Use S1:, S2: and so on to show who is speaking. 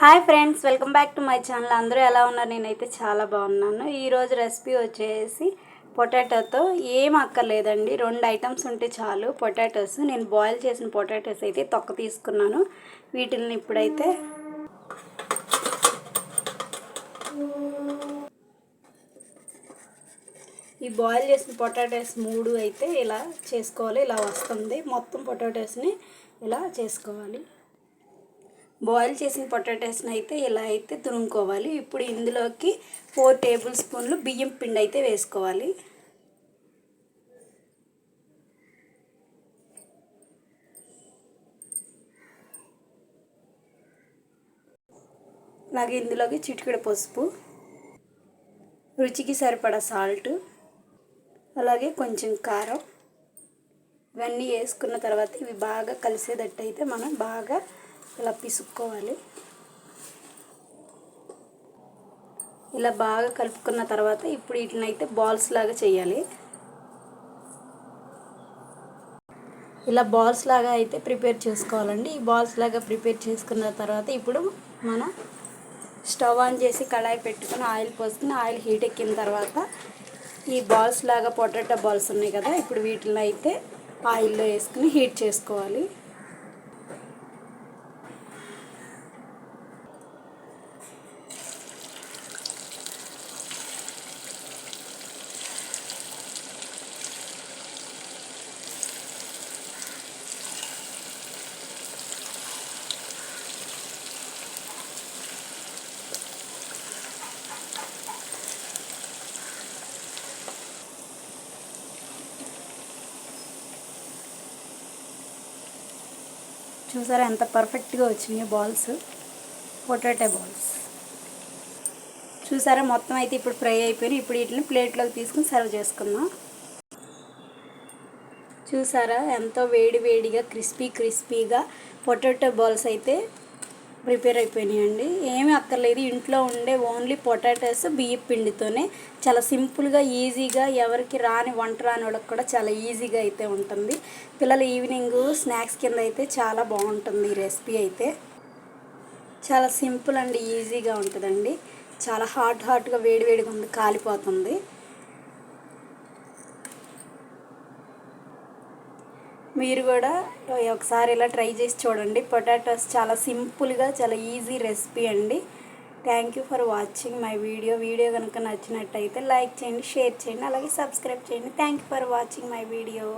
S1: Hi friends welcome back to my channel. అందరూ ఎలా ఉన్నారు? నేనైతే చాలా బాగున్నాను. ఈరోజు రెసిపీ వచ్చేసి పొటాటోతో ఏం అక్కర్లేదండి. రెండు ఐటమ్స్ ఉంటే చాలు. పొటాటోస్ నేను బాయిల్ చేసిన పొటాటోస్ అయితే తొక్క తీసుకున్నాను. వీటిని ఇప్పుడైతే ఈ బాయిల్ చేసిన పొటాటోస్ మూడు అయితే ఇలా చేసుకోవాలి. ఇలా వస్తుంది. మొత్తం పొటాటోస్ని ఇలా చేసుకోవాలి. బాయిల్ చేసిన పొటాటోస్ని అయితే ఇలా అయితే తురుముకోవాలి ఇప్పుడు ఇందులోకి ఫోర్ టేబుల్ స్పూన్లు బియ్యం పిండి అయితే వేసుకోవాలి. అలాగే ఇందులోకి చిటికెడ పసుపు రుచికి సరిపడా సాల్ట్ అలాగే కొంచెం కారం. ఇవన్నీ వేసుకున్న తర్వాత ఇవి బాగా కలిసేటట్టు అయితే మనం బాగా ఇలా పిసుక్కోవాలి. ఇలా బాగా కలుపుకున్న తర్వాత ఇప్పుడు వీటిని అయితే బాల్స్ లాగా చేయాలి. ఇలా బాల్స్ లాగా అయితే ప్రిపేర్ చేసుకోవాలండి. ఈ బాల్స్ లాగా ప్రిపేర్ చేసుకున్న తర్వాత ఇప్పుడు మనం స్టవ్ ఆన్ చేసి కళాయి పెట్టుకుని ఆయిల్ పోసుకుని ఆయిల్ హీట్ ఎక్కిన తర్వాత ఈ బాల్స్ లాగా పొటాటో బాల్స్ ఉన్నాయి కదా ఇప్పుడు వీటిని అయితే ఆయిల్లో వేసుకుని హీట్ చేసుకోవాలి. చూసారా ఎంత పర్ఫెక్ట్గా వచ్చినాయి బాల్స్ పొటాటో బాల్స్ చూసారా మొత్తం అయితే ఇప్పుడు ఫ్రై అయిపోయినాయి. ఇప్పుడు వీటిని ప్లేట్లోకి తీసుకుని సర్వ్ చేసుకుందాం. చూసారా ఎంతో వేడి వేడిగా క్రిస్పీ క్రిస్పీగా పొటాటో బాల్స్ అయితే ప్రిపేర్ అయిపోయినాయండి. ఏమీ అక్కర్లేదు. ఇంట్లో ఉండే ఓన్లీ పొటాటోస్ బియ్య పిండితోనే చాలా సింపుల్గా ఈజీగా ఎవరికి రాని వంట రాని వాళ్ళకి కూడా చాలా ఈజీగా అయితే ఉంటుంది. పిల్లలు ఈవినింగ్ స్నాక్స్ కింద అయితే చాలా బాగుంటుంది ఈ రెసిపీ అయితే. చాలా సింపుల్ అండి ఈజీగా ఉంటుందండి. చాలా హాట్ హాట్గా వేడివేడిగా ఉంది కాలిపోతుంది. మీరు కూడా ఒకసారి ఇలా ట్రై చేసి చూడండి. పొటాటోస్ చాలా సింపుల్గా చాలా ఈజీ రెసిపీ అండి. Thank you for watching my video video కనుక నచ్చినట్టయితే లైక్ చేయండి షేర్ చేయండి అలాగే సబ్స్క్రైబ్ చేయండి. Thank you for watching my video